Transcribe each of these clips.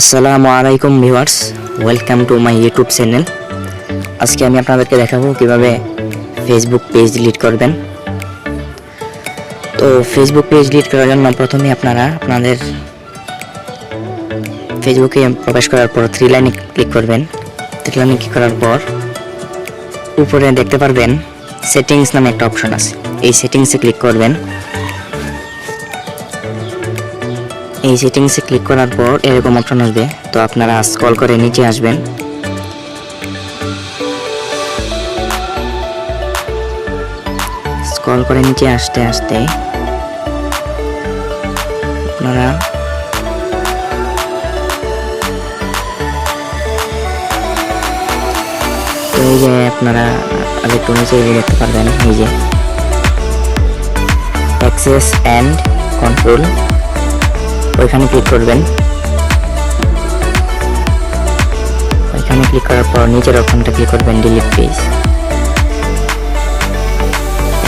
আসসালামু আলাইকুম viewers, welcome to my YouTube channel. আজকে আমি আপনাদেরকে দেখাবো কীভাবে ফেসবুক পেজ ডিলিট করবেন। তো ফেসবুক পেজ ডিলিট করার জন্য প্রথমে আপনারা আপনাদের ফেসবুকে প্রবেশ করার পর থ্রি লাইনে ক্লিক করবেন। থ্রি লাইনে ক্লিক করার পর উপরে দেখতে পারবেন সেটিংস নামে একটা অপশন আছে। এই সেটিংসে ক্লিক করবেন। এই সেটিংসে ক্লিক করার পর এরকম অপশন আসবে। তো আপনারা স্ক্রল করে নিচে আসবেন। স্ক্রল করে নিচে আসতে আসতে আপনারা এই যে আপনারা একটু নিচে দেখতে পারবেন। এই যে অ্যাক্সেস অ্যান্ড কন্ট্রোল ওইখানে ক্লিক করবেন। ওইখানে ক্লিক করার পর নিচের অপশনটা ক্লিক করবেন ডিলিট পেজ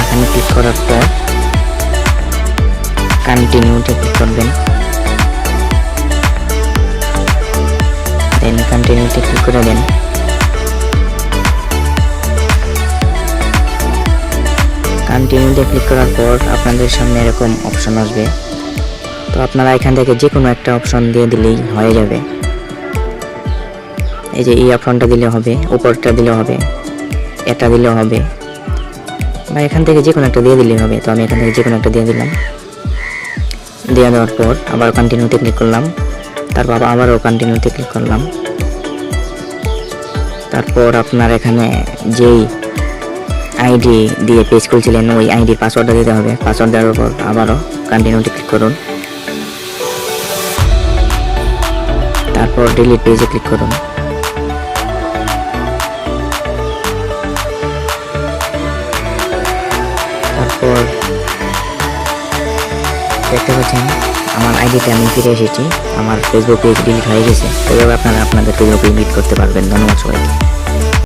এখানে ক্লিক করার পর কন্টিনিউতে ক্লিক করবেন। দেন কন্টিনিউতে ক্লিক করে দেন। কন্টিনিউতে ক্লিক করার পর আপনাদের সামনে এরকম অপশন আসবে। তো আপনারা এখান থেকে যে কোনো একটা অপশন দিয়ে দিলেই হয়ে যাবে। এই যে এই অপশনটা দিলে হবে, উপরটা দিলে হবে, এটা দিলেও হবে। বা এখান থেকে যে কোনো একটা দিয়ে দিলেই হবে, তো আমি এখান থেকে যে কোনো একটা দিয়ে দিলাম। দিয়ে দেওয়ার পর আবার কন্টিনিউতে ক্লিক করলাম। তারপর আবার আবারও কন্টিনিউতে ক্লিক করলাম। তারপর আপনার এখানে যেই আইডি দিয়ে পেজ খুলছিলেন, ওই আইডি পাসওয়ার্ডটা দিতে হবে। পাসওয়ার্ড দেওয়ার পর আবারও কন্টিনিউতে ক্লিক করুন। তারপর ডিলিট পেজে ক্লিক করুন। তারপর দেখতে পাচ্ছেন, আমার আইডিতে আমি ফিরে এসেছি। আমার ফেসবুক পেজ ডিলিট হয়ে গেছে। এভাবে আপনারা আপনাদের ফেসবুক ডিলিট করতে পারবেন। ধন্যবাদ সবাইকে।